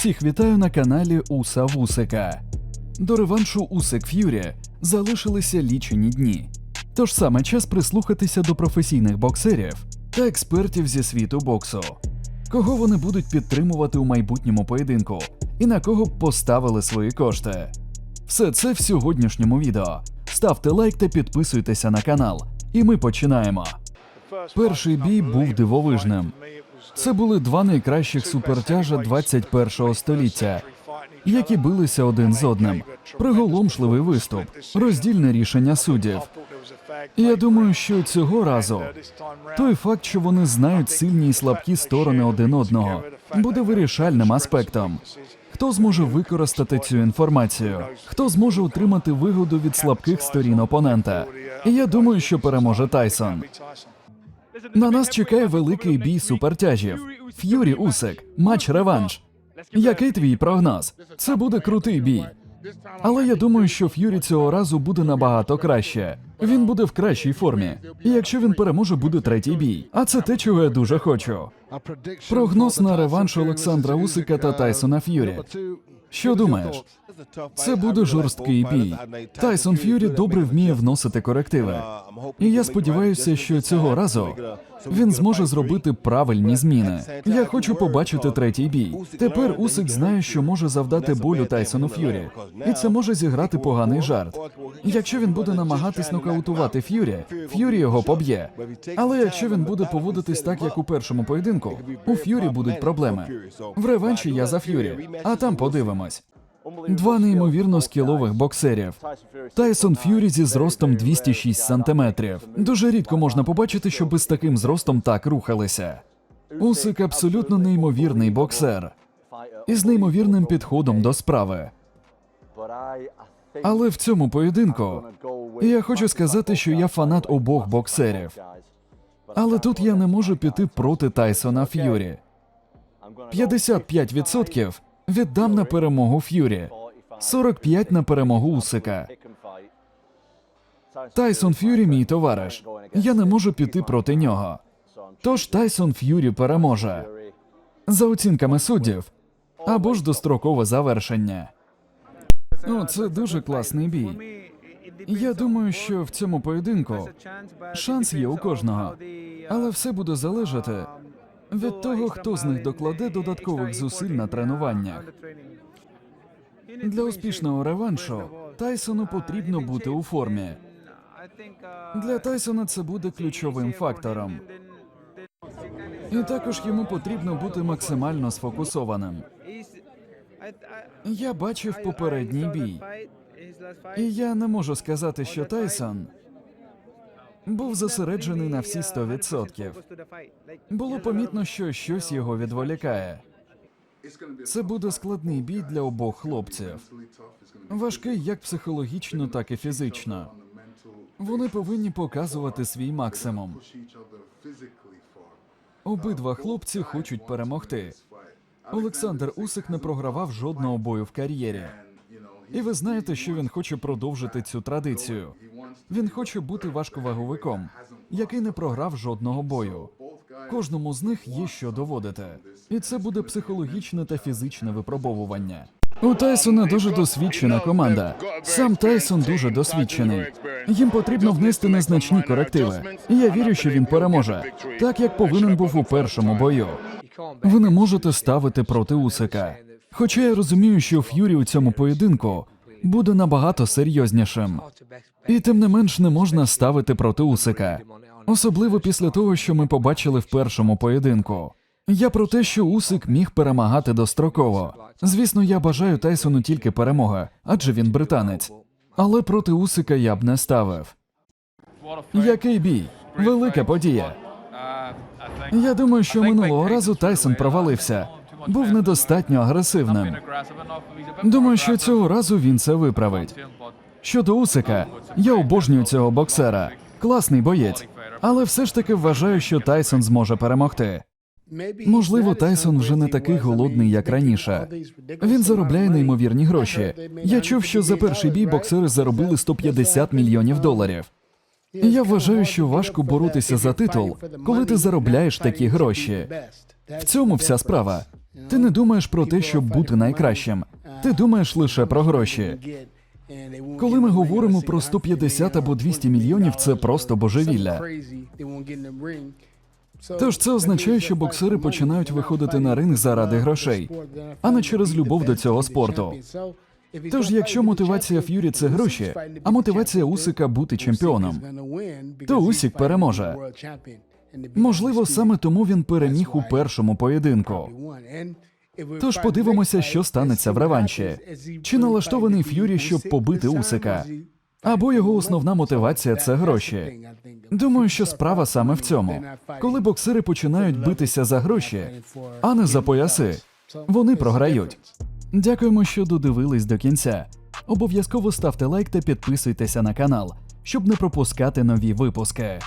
Всіх вітаю на каналі Уса Вусика. До реваншу Усик Ф'юрі залишилися лічені дні. Тож саме час прислухатися до професійних боксерів та експертів зі світу боксу. Кого вони будуть підтримувати у майбутньому поєдинку і на кого б поставили свої кошти. Все це в сьогоднішньому відео. Ставте лайк та підписуйтеся на канал. І ми починаємо. Перший бій був дивовижним. Це були два найкращих супертяжа 21-го століття, які билися один з одним. Приголомшливий виступ, роздільне рішення суддів. Я думаю, що цього разу той факт, що вони знають сильні і слабкі сторони один одного, буде вирішальним аспектом. Хто зможе використати цю інформацію? Хто зможе отримати вигоду від слабких сторін опонента? І я думаю, що переможе Тайсон. На нас чекає великий бій супертяжів. Ф'юрі Усик, матч реванш. Який твій прогноз? Це буде крутий бій. Але я думаю, що Ф'юрі цього разу буде набагато краще. Він буде в кращій формі. І якщо він переможе, буде третій бій. А це те, чого я дуже хочу. Прогноз на реванш Олександра Усика та Тайсона Ф'юрі. Що думаєш? Це буде жорсткий бій. Тайсон Ф'юрі добре вміє вносити корективи. І я сподіваюся, що цього разу він зможе зробити правильні зміни. Я хочу побачити третій бій. Тепер Усик знає, що може завдати болю Тайсону Ф'юрі, і це може зіграти поганий жарт. Якщо він буде намагатись нокаутувати Ф'юрі, Ф'юрі його поб'є. Але якщо він буде поводитись так, як у першому поєдинку, у Ф'юрі будуть проблеми. В реванші я за Ф'юрі, а там подивимось. Два неймовірно скілових боксерів. Тайсон Ф'юрі зі зростом 206 сантиметрів. Дуже рідко можна побачити, щоби з таким зростом так рухалися. Усик абсолютно неймовірний боксер із неймовірним підходом до справи. Але в цьому поєдинку я хочу сказати, що я фанат обох боксерів. Але тут я не можу піти проти Тайсона Ф'юрі. 55% віддам на перемогу Ф'юрі, 45 на перемогу Усика. Тайсон Ф'юрі мій товариш. Я не можу піти проти нього. Тож Тайсон Ф'юрі переможе за оцінками суддів або ж дострокове завершення. О, це дуже класний бій. Я думаю, що в цьому поєдинку шанс є у кожного, але все буде залежати від того, хто з них докладе додаткових зусиль на тренуваннях. Для успішного реваншу Тайсону потрібно бути у формі. Для Тайсона це буде ключовим фактором. І також йому потрібно бути максимально сфокусованим. Я бачив попередній бій, і я не можу сказати, що Тайсон був зосереджений на всі 100%. Було помітно, що щось його відволікає. Це буде складний бій для обох хлопців. Важкий як психологічно, так і фізично. Вони повинні показувати свій максимум. Обидва хлопці хочуть перемогти. Олександр Усик не програвав жодного бою в кар'єрі. І ви знаєте, що він хоче продовжити цю традицію. Він хоче бути важковаговиком, який не програв жодного бою. Кожному з них є що доводити, і це буде психологічне та фізичне випробовування. У Тайсона дуже досвідчена команда. Сам Тайсон дуже досвідчений. Їм потрібно внести незначні корективи. І я вірю, що він переможе, так як повинен був у першому бою. Ви не можете ставити проти Усика. Хоча я розумію, що Ф'юрі у цьому поєдинку буде набагато серйознішим. І тим не менш не можна ставити проти Усика, особливо після того, що ми побачили в першому поєдинку. Я про те, що Усик міг перемагати достроково. Звісно, я бажаю Тайсону тільки перемоги, адже він британець. Але проти Усика я б не ставив. Який бій? Велика подія. Я думаю, що минулого разу Тайсон провалився, був недостатньо агресивним. Думаю, що цього разу він це виправить. Щодо Усика, я обожнюю цього боксера. Класний боєць. Але все ж таки вважаю, що Тайсон зможе перемогти. Можливо, Тайсон вже не такий голодний, як раніше. Він заробляє неймовірні гроші. Я чув, що за перший бій боксери заробили 150 мільйонів доларів. Я вважаю, що важко боротися за титул, коли ти заробляєш такі гроші. В цьому вся справа. Ти не думаєш про те, щоб бути найкращим. Ти думаєш лише про гроші. Коли ми говоримо про 150 або 200 мільйонів, це просто божевілля. Тож це означає, що боксери починають виходити на ринг заради грошей, а не через любов до цього спорту. Тож, якщо мотивація Ф'юрі це гроші, а мотивація Усика бути чемпіоном, то Усік переможе. Можливо, саме тому він переміг у першому поєдинку. Тож подивимося, що станеться в реванші. Чи налаштований Ф'юрі, щоб побити Усика? Або його основна мотивація це гроші. Думаю, що справа саме в цьому. Коли боксери починають битися за гроші, а не за пояси, вони програють. Дякуємо, що додивились до кінця. Обов'язково ставте лайк та підписуйтеся на канал, щоб не пропускати нові випуски.